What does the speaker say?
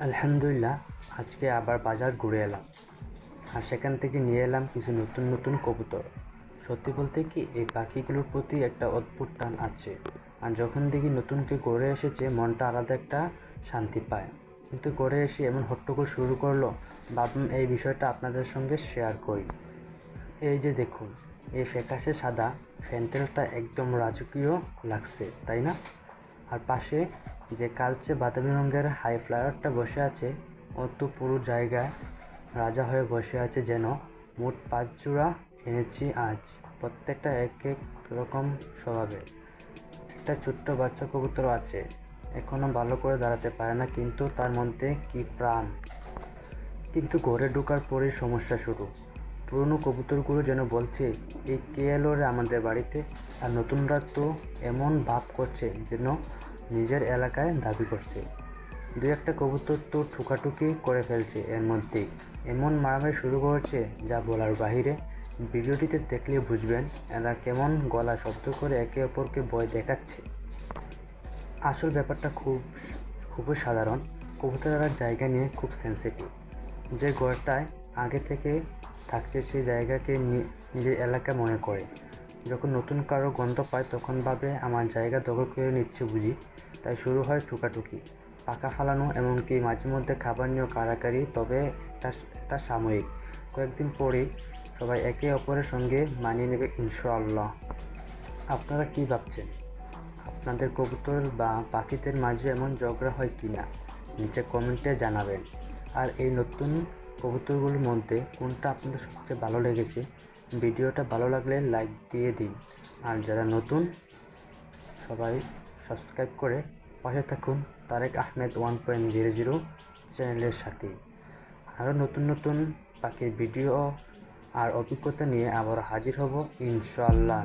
আলহামদুলিল্লাহ, আজকে আবার বাজার ঘুরে এলাম। আর সেখান থেকে নিয়ে এলাম কিছু নতুন নতুন কবুতর। সত্যি বলতে কি, এই পাখিগুলোর প্রতি একটা অদ্ভুত টান আছে। আর যখন দেখি নতুন কেউ গড়ে এসেছে, মনটা আলাদা একটা শান্তি পায়। কিন্তু গড়ে এসে এমন হট্টগোল শুরু করল, ভাবলাম এই বিষয়টা আপনাদের সঙ্গে শেয়ার করি। এই যে দেখুন, এই ফ্যাকাশে সাদা ফ্যান্টেলটা একদম রাজকীয় লাগছে, তাই না? আর পাশে যে কালচে বাদামি রঙের হাই ফ্লায়ারটা বসে আছে ও তো পুরো জায়গায় রাজা হয়ে বসে আছে যেন মোট পাঁচ জোড়া এনেছি আজ। প্রত্যেকটা এক এক রকম স্বভাবে একটা ছোট্ট বাচ্চা কবুতর আছে এখনও ভালো করে দাঁড়াতে পারে না, কিন্তু তার মধ্যে কি প্রাণ। কিন্তু ঘরে ঢোকার পরে সমস্যা শুরু। পুরনো কবুতরগুলো যেন বলছে, এই কে আমাদের বাড়িতে? আর নতুনরা তো এমন ভাব করছে যেন নিজের এলাকায় দাবি করছে। দু একটা কবুতর তো ঠুকাঠুকি করে ফেলছে এর মধ্যেই। এমন মারামারি শুরু করেছে যা বলার বাহিরে। ভিডিওটিতে দেখলে বুঝবেন এরা কেমন গলা শব্দ করে একে অপরকে ভয় দেখাচ্ছে। আসল ব্যাপারটা খুব, খুবই সাধারণ। কবুতরের জায়গা নিয়ে খুব সেন্সিটিভ যে ঘরটায় আগে থেকে থাকছে সেই জায়গাকে নিজের এলাকা মনে করে। যখন নতুন কারও গন্ধ পায়, তখন ভাবে, আমার জায়গা দখল করে নিচ্ছে বুঝি। তাই শুরু হয় টুকাটুকি। পাকা ফালানো এমনকি মাঝে মধ্যে খাবার নিয়েও কাড়াকাড়ি, তবে এটা সাময়িক। কয়েকদিন পরেই সবাই একে অপরের সঙ্গে মানিয়ে নেবে, ইনশাআল্লাহ। আপনারা কি ভাবছেন? আপনাদের কবুতর বা পাখিদের মাঝে এমন ঝগড়া হয় কি না? নিচে কমেন্টে জানাবেন। আর এই নতুন কবুতরগুলোর মধ্যে কোনটা আপনাদের সবচেয়ে ভালো লেগেছে? ভিডিওটা ভালো লাগলে লাইক দিয়ে দিন। আর যারা নতুন, সবাই সাবস্ক্রাইব করে পাশে থাকুন। Tarek Ahmed one point zero zero চ্যানেলের সাথে। আরও নতুন নতুন পাখির ভিডিও আর অভিজ্ঞতা নিয়ে আবার হাজির হব ইনশাল্লাহ